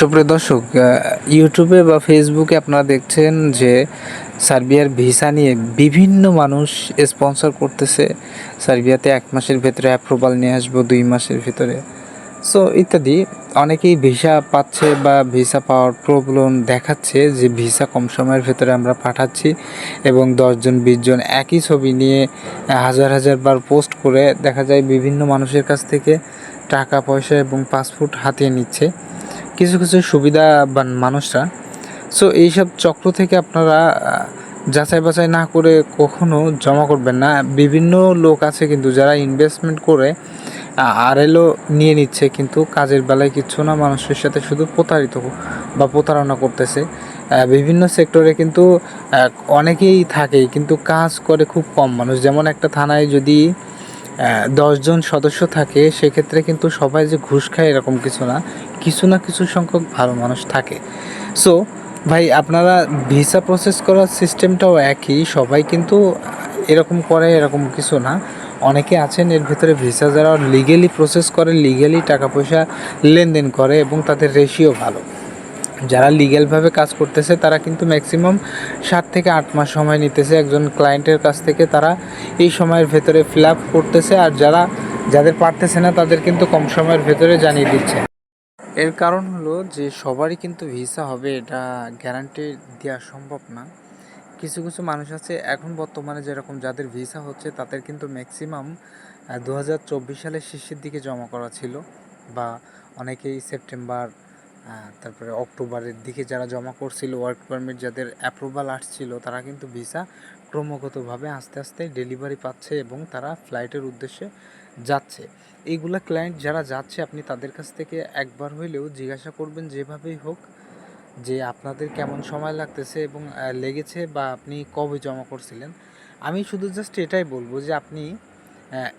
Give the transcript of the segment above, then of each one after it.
সুপ্রিয় দর্শক ইউটিউবে বা ফেসবুকে আপনারা দেখছেন যে সার্বিয়ার ভিসা নিয়ে বিভিন্ন মানুষ স্পন্সর করতেছে। সার্বিয়াতে এক মাসের ভেতরে অ্যাপ্রুভাল নিয়ে আসব, দুই মাসের ভিতরে। সো ইত্যাদি। অনেকেই ভিসা পাচ্ছে বা ভিসা পাওয়ার প্রবলেম দেখাচ্ছে যে ভিসা কম সময়ের ভেতরে আমরা পাঠাচ্ছি এবং দশজন, বিশজন একই ছবি নিয়ে হাজার হাজার বার পোস্ট করে দেখা যায় বিভিন্ন মানুষের কাছ থেকে টাকা, পয়সা এবং পাসপোর্ট হাতিয়ে নিচ্ছে। কিছু কিছু সুবিধাবান মানুষরা। সো এইসব চক্র থেকে আপনারা যাচাই বাছাই না করে কখনো জমা করবেন না। বিভিন্ন লোক আছে কিন্তু যারা ইনভেস্টমেন্ট করে আর আরএলও নিয়ে নিচ্ছে কিন্তু কাজের বেলায় কিচ্ছু না, মানুষের সাথে শুধু প্রতারিত বা প্রতারণা করতেছে। বিভিন্ন সেক্টরে কিন্তু অনেকেই থাকে কিন্তু কাজ করে খুব কম মানুষ। যেমন একটা থানায় যদি দশজন সদস্য থাকে, সেক্ষেত্রে কিন্তু সবাই যে ঘুষ খায় এরকম কিছু না। কিছু না কিছু সংখ্যক ভালো মানুষ থাকে। সো ভাই, আপনারা ভিসা প্রসেস করার সিস্টেমটাও একই, সবাই কিন্তু এরকম করে, এরকম কিছু না। অনেকে আছেন, এর ভিতরে ভিসা যারা লিগেলি প্রসেস করে লিগেলি টাকা পয়সা লেনদেন করে এবং তাদের রেশিও ভালো। যারা লিগ্যালভাবে কাজ করতেছে, তারা কিন্তু ম্যাক্সিমাম সাত থেকে আট মাস সময় নিতেছে। একজন ক্লায়েন্টের কাছ থেকে তারা এই সময়ের ভেতরে ফিল আপ করতেছে। আর যারা, যাদের পারতেছে না, তাদের কিন্তু কম সময়ের ভেতরে জানিয়ে দিচ্ছে। এর কারণ হলো যে সবারই কিন্তু ভিসা হবে, এটা গ্যারান্টি দেওয়া সম্ভব না। কিছু কিছু মানুষ আছে, এখন বর্তমানে যেরকম যাদের ভিসা হচ্ছে, তাদের কিন্তু ম্যাক্সিমাম দু হাজার চব্বিশ সালের শেষের দিকে জমা করা ছিল বা অনেকেই সেপ্টেম্বর তারপরে অক্টোবরের দিকে যারা জমা করছিল ওয়ার্ক পারমিট যাদের অ্যাপ্রুভাল আসছিল, তারা কিন্তু ভিসা ক্রমাগতভাবে আস্তে আস্তে ডেলিভারি পাচ্ছে এবং তারা ফ্লাইটের উদ্দেশ্যে যাচ্ছে। এইগুলা ক্লায়েন্ট যারা যাচ্ছে, আপনি তাদের কাছ থেকে একবার হইলেও জিজ্ঞাসা করবেন যেভাবেই হোক যে আপনাদের কেমন সময় লাগতেছে এবং লেগেছে বা আপনি কবে জমা করছিলেন। আমি শুধু জাস্ট এটাই বলব যে আপনি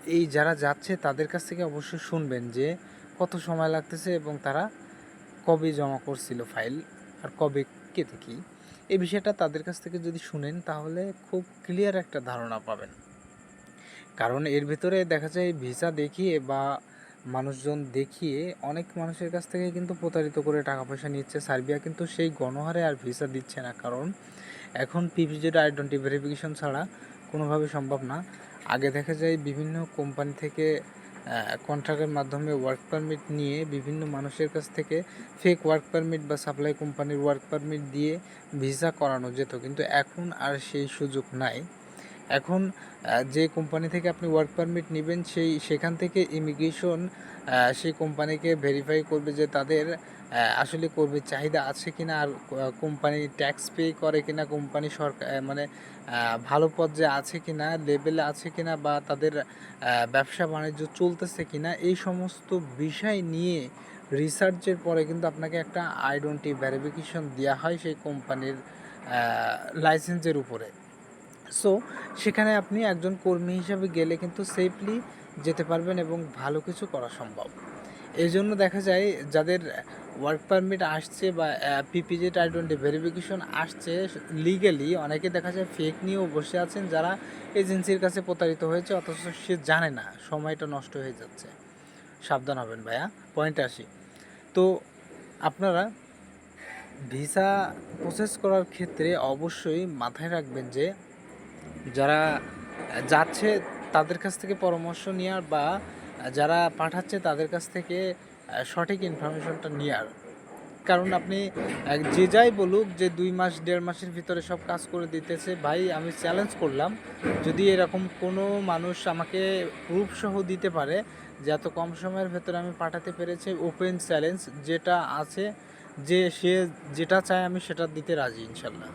এই যারা যাচ্ছে তাদের কাছ থেকে অবশ্যই শুনবেন যে কত সময় লাগতেছে এবং তারা কবে জমা করছিল ফাইল আর কবে কেটে কি এই বিষয়টা তাদের কাছ থেকে যদি শুনেন তাহলে খুব ক্লিয়ার একটা ধারণা পাবেন। কারণ এর ভিতরে দেখা যায় ভিসা দেখিয়ে বা মানুষজন দেখিয়ে অনেক মানুষের কাছ থেকে কিন্তু প্রতারিত করে টাকা পয়সা নিচ্ছে। সার্বিয়া কিন্তু সেই গণহারে আর ভিসা দিচ্ছে না। কারণ এখন পিভিজেড আইডেন্টি ভেরিফিকেশন ছাড়া কোনোভাবে সম্ভব না। আগে দেখা যায় বিভিন্ন কোম্পানি থেকে কন্ট্রাক্টের মাধ্যমে ওয়ার্ক পারমিট নিয়ে বিভিন্ন মানুষের কাছ থেকে ফেক ওয়ার্ক পারমিট বা সাপ্লাই কোম্পানির ওয়ার্ক পারমিট দিয়ে ভিসা করানো যেত। কিন্তু এখন আর সেই সুযোগ নাই। এখন যে কোম্পানি থেকে আপনি ওয়ার্ক পারমিট নেবেন, সেই, সেখান থেকে ইমিগ্রেশন সেই কোম্পানিকে ভেরিফাই করবে যে তাদের আসলে কর্মীর চাহিদা আছে কি না আর কোম্পানি ট্যাক্স পে করে কি না কোম্পানি সরকার মানে ভালো পর্যায়ে আছে কি না লেভেলে আছে কি না বা তাদের ব্যবসা বাণিজ্য চলতেছে কি না এই সমস্ত বিষয় নিয়ে রিসার্চের পরে কিন্তু আপনাকে একটা আইডেন্টি ভেরিফিকেশন দেওয়া হয় সেই কোম্পানির লাইসেন্সের উপরে। সো সেখানে আপনি একজন কর্মী হিসাবে গেলে কিন্তু সেফলি যেতে পারবেন এবং ভালো কিছু করা সম্ভব। এই জন্য দেখা যায় যাদের ওয়ার্ক পারমিট আসছে বা পিপিজেড আইডেন্টি ভেরিফিকেশন আসছে লিগেলি অনেকে দেখা যায় ফেক নিয়েও বসে আছেন যারা এজেন্সির কাছে প্রতারিত হয়েছে অথচ সে জানে না, সময়টা নষ্ট হয়ে যাচ্ছে। সাবধান হবেন ভাইয়া পয়েন্টে আসি। তো আপনারা ভিসা প্রসেস করার ক্ষেত্রে অবশ্যই মাথায় রাখবেন যে যারা যাচ্ছে তাদের কাছ থেকে পরামর্শ নেওয়ার বা যারা পাঠাচ্ছে তাদের কাছ থেকে সঠিক ইনফরমেশনটা নেওয়ার। কারণ আপনি যে যাই বলুক যে দুই মাস, দেড় মাসের ভিতরে সব কাজ করে দিতেছে, ভাই আমি চ্যালেঞ্জ করলাম। যদি এরকম কোনো মানুষ আমাকে প্রুফ সহ দিতে পারে যে এত কম সময়ের ভেতরে আমি পাঠাতে পেরেছি ওপেন চ্যালেঞ্জ যেটা আছে, যে সে যেটা চায় আমি সেটা দিতে রাজি, ইনশাল্লাহ।